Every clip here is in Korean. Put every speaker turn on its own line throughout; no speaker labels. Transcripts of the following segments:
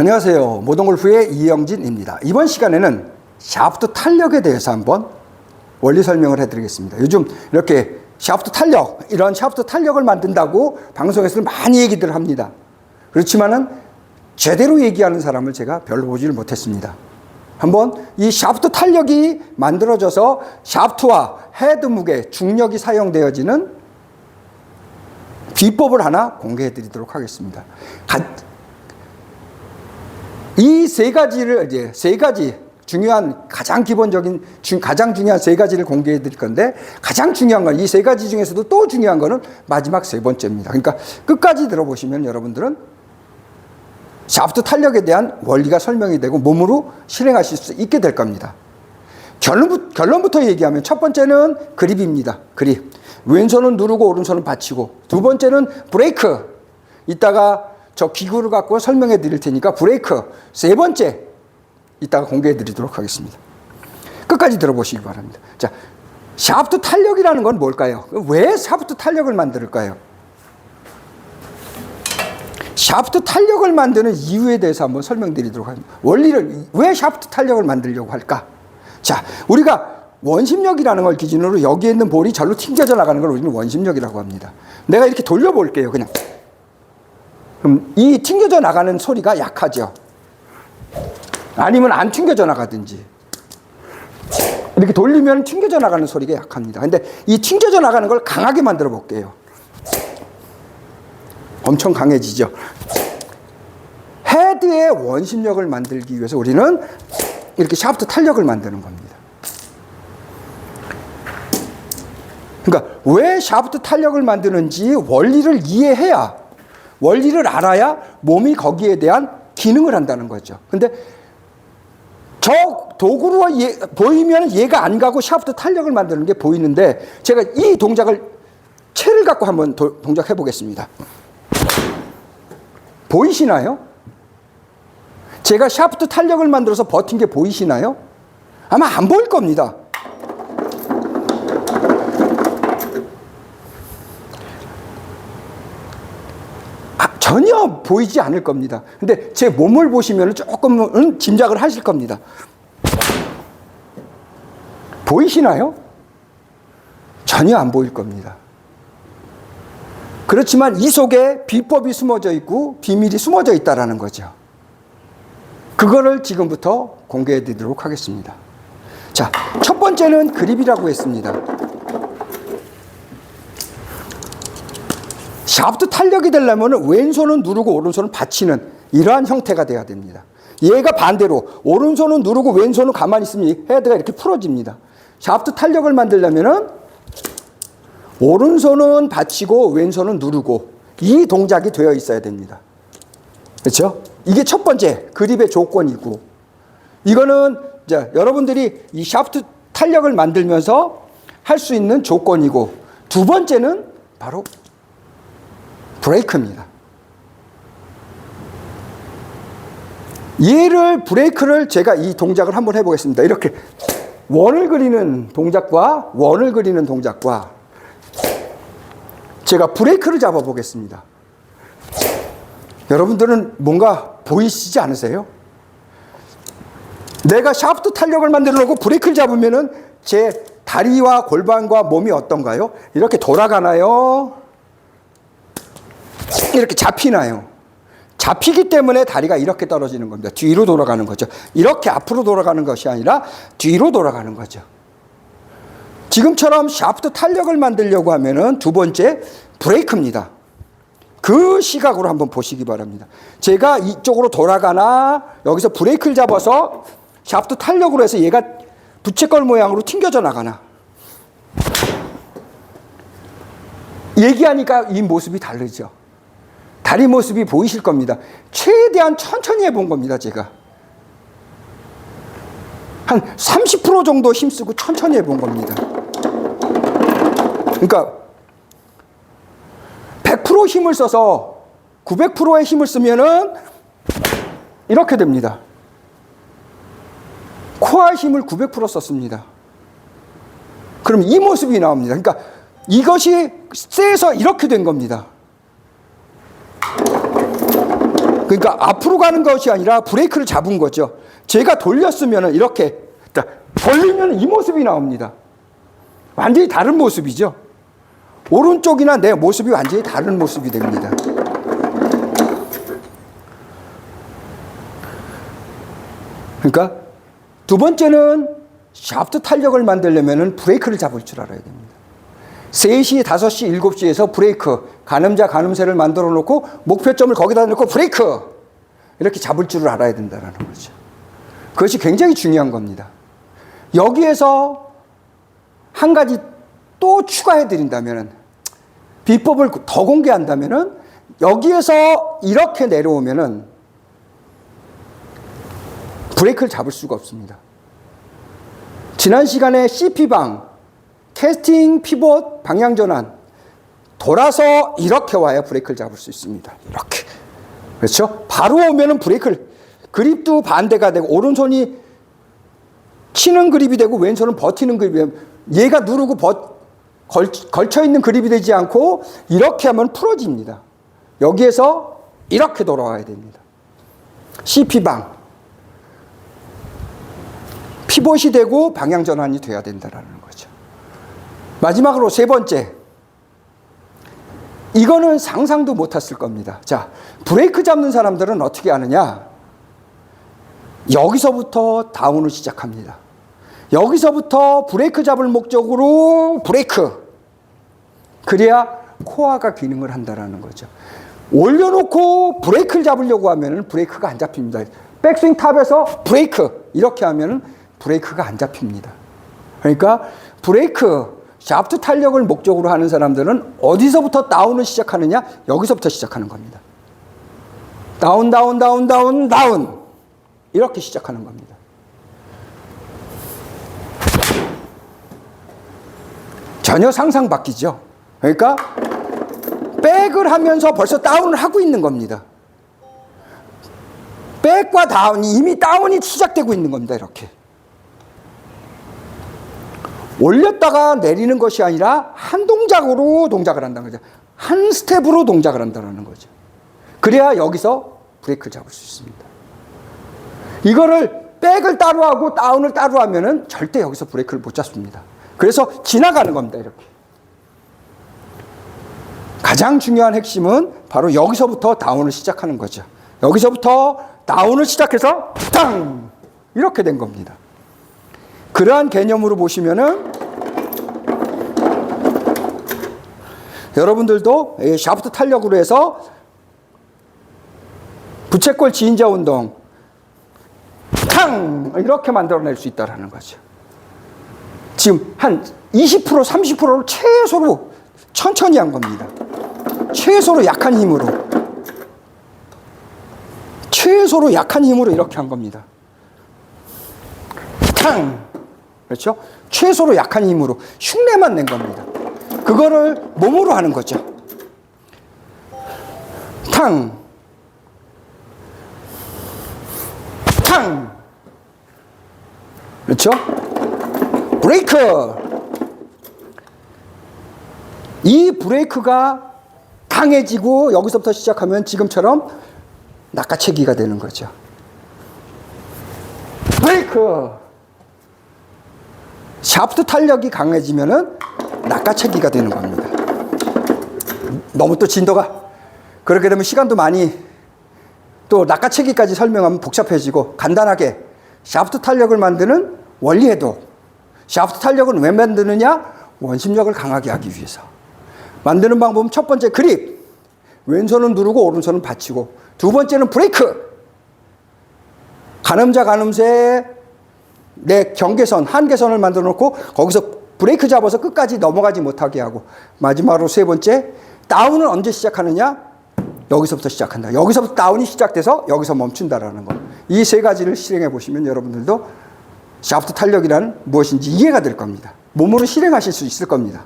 안녕하세요. 모동골프의 이영진입니다. 이번 시간에는 샤프트 탄력에 대해서 한번 원리 설명을 해드리겠습니다. 요즘 이렇게 샤프트 탄력, 이런 샤프트 탄력을 만든다고 방송에서 많이 얘기들 합니다. 그렇지만은 제대로 얘기하는 사람을 제가 별로 보지를 못했습니다. 한번 이 샤프트 탄력이 만들어져서 샤프트와 헤드 무게, 중력이 사용되어지는 비법을 하나 공개해 드리도록 하겠습니다. 이 세 가지를 이제 세 가지 중요한 가장 기본적인 중, 가장 중요한 세 가지를 공개해 드릴 건데 가장 중요한 건 이 세 가지 중에서도 또 중요한 거는 마지막 세 번째입니다. 그러니까 끝까지 들어보시면 여러분들은 샤프트 탄력에 대한 원리가 설명이 되고 몸으로 실행하실 수 있게 될 겁니다. 결론부, 결론부터 얘기하면 첫 번째는 그립입니다. 그립. 왼손은 누르고 오른손은 받치고 두 번째는 브레이크. 이따가 저 기구를 갖고 설명해 드릴 테니까 브레이크. 세 번째 이따가 공개해 드리도록 하겠습니다. 끝까지 들어보시기 바랍니다. 자, 샤프트 탄력이라는 건 뭘까요? 왜 샤프트 탄력을 만들까요? 샤프트 탄력을 만드는 이유에 대해서 한번 설명드리도록 하겠습니다. 원리를 왜 샤프트 탄력을 만들려고 할까? 자, 우리가 원심력이라는 걸 기준으로 여기에 있는 볼이 절로 튕겨져 나가는 걸 우리는 원심력이라고 합니다. 내가 이렇게 돌려볼게요, 그냥. 그럼 이 튕겨져 나가는 소리가 약하죠. 아니면 안 튕겨져 나가든지. 이렇게 돌리면 튕겨져 나가는 소리가 약합니다. 근데 이 튕겨져 나가는 걸 강하게 만들어 볼게요. 엄청 강해지죠. 헤드의 원심력을 만들기 위해서 우리는 이렇게 샤프트 탄력을 만드는 겁니다. 그러니까 왜 샤프트 탄력을 만드는지 원리를 이해해야 원리를 알아야 몸이 거기에 대한 기능을 한다는 거죠. 근데 저 도구로 얘, 보이면 얘가 안 가고 샤프트 탄력을 만드는 게 보이는데 제가 이 동작을 채를 갖고 한번 도, 동작해 보겠습니다. 보이시나요? 제가 샤프트 탄력을 만들어서 버틴 게 보이시나요? 아마 안 보일 겁니다. 전혀 보이지 않을 겁니다. 근데 제 몸을 보시면 조금은 짐작을 하실 겁니다. 보이시나요? 전혀 안 보일 겁니다. 그렇지만 이 속에 비법이 숨어져 있고 비밀이 숨어져 있다라는 거죠. 그거를 지금부터 공개해 드리도록 하겠습니다. 자, 첫 번째는 그립이라고 했습니다. 샤프트 탄력이 되려면 왼손은 누르고 오른손은 받치는 이러한 형태가 돼야 됩니다. 얘가 반대로 오른손은 누르고 왼손은 가만히 있으면 헤드가 이렇게 풀어집니다. 샤프트 탄력을 만들려면은 오른손은 받치고 왼손은 누르고 이 동작이 되어 있어야 됩니다. 그렇죠? 이게 첫 번째 그립의 조건이고 이거는 이제 여러분들이 이 샤프트 탄력을 만들면서 할 수 있는 조건이고 두 번째는 바로 브레이크입니다. 얘를 브레이크를 제가 이 동작을 한번 해보겠습니다. 이렇게 원을 그리는 동작과 원을 그리는 동작과 제가 브레이크를 잡아 보겠습니다. 여러분들은 뭔가 보이시지 않으세요? 내가 샤프트 탄력을 만들어 놓고 브레이크를 잡으면은 제 다리와 골반과 몸이 어떤가요? 이렇게 돌아가나요? 이렇게 잡히나요? 잡히기 때문에 다리가 이렇게 떨어지는 겁니다. 뒤로 돌아가는 거죠. 이렇게 앞으로 돌아가는 것이 아니라 뒤로 돌아가는 거죠. 지금처럼 샤프트 탄력을 만들려고 하면은 두 번째 브레이크입니다. 그 시각으로 한번 보시기 바랍니다. 제가 이쪽으로 돌아가나 여기서 브레이크를 잡아서 샤프트 탄력으로 해서 얘가 부채꼴 모양으로 튕겨져 나가나 얘기하니까 이 모습이 다르죠. 다리 모습이 보이실 겁니다. 최대한 천천히 해본 겁니다, 제가. 한 30% 정도 힘쓰고 천천히 해본 겁니다. 그러니까 100% 힘을 써서 900%의 힘을 쓰면은 이렇게 됩니다. 코어 힘을 900% 썼습니다. 그럼 이 모습이 나옵니다. 그러니까 이것이 세서 이렇게 된 겁니다. 그러니까 앞으로 가는 것이 아니라 브레이크를 잡은 거죠. 제가 돌렸으면 이렇게 돌리면 이 모습이 나옵니다. 완전히 다른 모습이죠. 오른쪽이나 내 모습이 완전히 다른 모습이 됩니다. 그러니까 두 번째는 샤프트 탄력을 만들려면 브레이크를 잡을 줄 알아야 됩니다. 3시, 5시, 7시에서 브레이크, 가늠자, 가늠쇠를 만들어 놓고 목표점을 거기다 놓고 브레이크! 이렇게 잡을 줄을 알아야 된다는 거죠. 그것이 굉장히 중요한 겁니다. 여기에서 한 가지 또 추가해 드린다면 비법을 더 공개한다면 여기에서 이렇게 내려오면은 브레이크를 잡을 수가 없습니다. 지난 시간에 CP방, 캐스팅, 피봇, 방향 전환 돌아서 이렇게 와야 브레이크를 잡을 수 있습니다. 이렇게. 그렇죠? 바로 오면은 브레이크를 그립도 반대가 되고 오른손이 치는 그립이 되고 왼손은 버티는 그립이 되고 얘가 누르고 버, 걸, 걸쳐 있는 그립이 되지 않고 이렇게 하면 풀어집니다. 여기에서 이렇게 돌아와야 됩니다. CP방. 피봇이 되고 방향 전환이 돼야 된다는 거죠. 마지막으로 세 번째. 이거는 상상도 못 했을 겁니다. 자, 브레이크 잡는 사람들은 어떻게 하느냐? 여기서부터 다운을 시작합니다. 여기서부터 브레이크 잡을 목적으로 브레이크. 그래야 코어가 기능을 한다라는 거죠. 올려놓고 브레이크를 잡으려고 하면 브레이크가 안 잡힙니다. 백스윙 탑에서 브레이크 이렇게 하면 브레이크가 안 잡힙니다. 그러니까 브레이크 샤프트 탄력을 목적으로 하는 사람들은 어디서부터 다운을 시작하느냐? 여기서부터 시작하는 겁니다. 다운, 다운, 다운, 다운, 다운. 이렇게 시작하는 겁니다. 전혀 상상 바뀌죠. 그러니까 백을 하면서 벌써 다운을 하고 있는 겁니다. 백과 다운이 이미 다운이 시작되고 있는 겁니다. 이렇게. 올렸다가 내리는 것이 아니라 한 동작으로 동작을 한다는 거죠. 한 스텝으로 동작을 한다는 거죠. 그래야 여기서 브레이크를 잡을 수 있습니다. 이거를 백을 따로 하고 다운을 따로 하면은 절대 여기서 브레이크를 못 잡습니다. 그래서 지나가는 겁니다. 이렇게. 가장 중요한 핵심은 바로 여기서부터 다운을 시작하는 거죠. 여기서부터 다운을 시작해서 땅! 이렇게 된 겁니다. 그러한 개념으로 보시면은 여러분들도 샤프트 탄력으로 해서 부채꼴 지인자 운동 탕 이렇게 만들어낼 수 있다라는 거죠. 지금 한 20% 30%를 최소로 천천히 한 겁니다. 최소로 약한 힘으로 최소로 약한 힘으로 이렇게 한 겁니다. 탕 그렇죠? 최소로 약한 힘으로 흉내만 낸 겁니다. 그거를 몸으로 하는 거죠. 탕. 탕. 그렇죠? 브레이크. 이 브레이크가 강해지고 여기서부터 시작하면 지금처럼 낚아채기가 되는 거죠. 브레이크. 샤프트 탄력이 강해지면은 낚아채기가 되는 겁니다. 너무 또 진도가 그렇게 되면 시간도 많이 또 낚아채기까지 설명하면 복잡해지고 간단하게 샤프트 탄력을 만드는 원리 해도 샤프트 탄력은 왜 만드느냐? 원심력을 강하게 하기 위해서. 만드는 방법은 첫 번째 그립. 왼손은 누르고 오른손은 받치고 두 번째는 브레이크. 가늠자 가늠쇠 내 경계선, 한계선을 만들어 놓고 거기서 브레이크 잡아서 끝까지 넘어가지 못하게 하고 마지막으로 세 번째 다운은 언제 시작하느냐? 여기서부터 시작한다. 여기서부터 다운이 시작돼서 여기서 멈춘다라는 거. 이세 가지를 실행해 보시면 여러분들도 샤프트 탄력이란 무엇인지 이해가 될 겁니다. 몸으로 실행하실 수 있을 겁니다.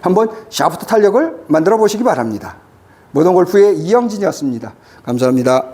한번 샤프트 탄력을 만들어 보시기 바랍니다. 모던 골프의 이영진이었습니다. 감사합니다.